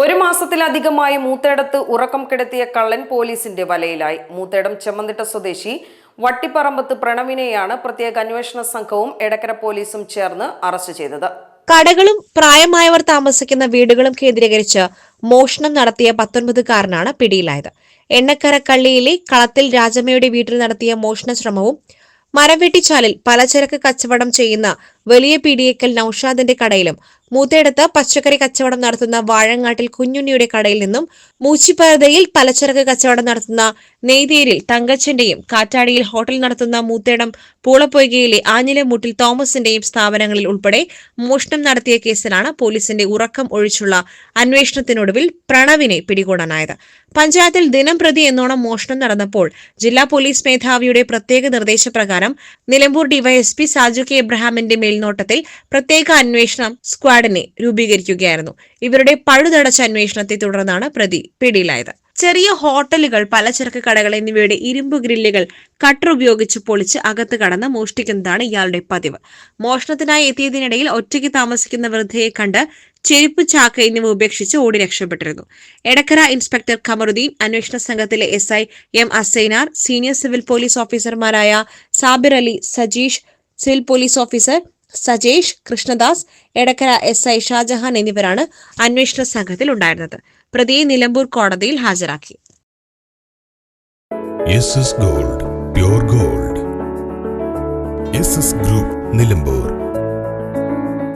ഒരു മാസത്തിലധികമായി മൂത്തേടത്ത് ഉറക്കം കിടത്തിയ കള്ളൻ പോലീസിന്റെ വലയിലായി. മൂത്തേടം ചെമ്മന്തിട്ട സ്വദേശി വട്ടിപ്പറമ്പത്ത് പ്രണവിനെയാണ് പ്രത്യേക അന്വേഷണ സംഘവും എടക്കര പോലീസും ചേർന്ന് അറസ്റ്റ് ചെയ്തത്. കടകളും പ്രായമായവർ താമസിക്കുന്ന വീടുകളും കേന്ദ്രീകരിച്ച് മോഷണം നടത്തിയ പത്തൊൻപതുകാരനാണ് പിടിയിലായത്. എണ്ണക്കര കള്ളിയിലെ കളത്തിൽ രാജമ്മയുടെ വീട്ടിൽ നടത്തിയ മോഷണ ശ്രമവും മരവെട്ടിച്ചാലിൽ പലചരക്ക് കച്ചവടം ചെയ്യുന്ന വലിയ പിടിയേക്കൽ നൌഷാദിന്റെ കടയിലും മൂത്തേടത്ത് പച്ചക്കറി കച്ചവടം നടത്തുന്ന വാഴങ്ങാട്ടിൽ കുഞ്ഞുണ്ണിയുടെ കടയിൽ നിന്നും മൂച്ചിപ്പരതയിൽ പലചരക്ക് കച്ചവടം നടത്തുന്ന നെയ്തേരിൽ തങ്കച്ചന്റെയും കാറ്റാടിയിൽ ഹോട്ടൽ നടത്തുന്ന മൂത്തേടം പൂളപ്പൊയ്കയിലെ ആഞ്ഞിലമൂട്ടിൽ തോമസിന്റെയും സ്ഥാപനങ്ങളിൽ ഉൾപ്പെടെ മോഷണം നടത്തിയ കേസിലാണ് പോലീസിന്റെ ഉറക്കം ഒഴിച്ചുള്ള അന്വേഷണത്തിനൊടുവിൽ പ്രണവിനെ പിടികൂടാനായത്. പഞ്ചായത്തിൽ ദിനം പ്രതി എന്നോണം മോഷണം നടന്നപ്പോൾ ജില്ലാ പോലീസ് മേധാവിയുടെ പ്രത്യേക നിർദ്ദേശപ്രകാരം നിലമ്പൂർ ഡിവൈഎസ്പി സാജു കെ എബ്രഹാമിന്റെ മേൽനോട്ടത്തിൽ പ്രത്യേക അന്വേഷണം സ്ക്വാഡിനെ രൂപീകരിക്കുകയായിരുന്നു. ഇവരുടെ പഴുതടച്ച അന്വേഷണത്തെ തുടർന്നാണ് പ്രതി പിടിയിലായത്. ചെറിയ ഹോട്ടലുകൾ പലചരക്ക് കടകൾ എന്നിവയുടെ ഇരുമ്പ് ഗ്രില്ലുകൾ കട്ടർ ഉപയോഗിച്ച് പൊളിച്ച് അകത്ത് കടന്ന് മോഷ്ടിക്കുന്നതാണ് ഇയാളുടെ പതിവ്. മോഷണത്തിനായി എത്തിയതിനിടയിൽ ഒറ്റയ്ക്ക് താമസിക്കുന്ന വൃദ്ധയെ കണ്ട് ചെരുപ്പ് ചാക്ക് എന്നിവ ഉപേക്ഷിച്ച് ഓടി രക്ഷപ്പെട്ടിരുന്നു. എടക്കര ഇൻസ്പെക്ടർ ഖമറുദ്ദീൻ അന്വേഷണ സംഘത്തിലെ S I M Asainar senior civil police ഓഫീസർമാരായ Sabir Ali Sajeesh civil police officer Sajesh Krishnadas Edakkara S I Shajahan എന്നിവരാണ് അന്വേഷണ സംഘത്തിൽ ഉണ്ടായിരുന്നത്. പ്രതിയെ നിലമ്പൂർ കോടതിയിൽ ഹാജരാക്കി. Gold gold. ഗ്രൂപ്പ് നിലമ്പൂർ.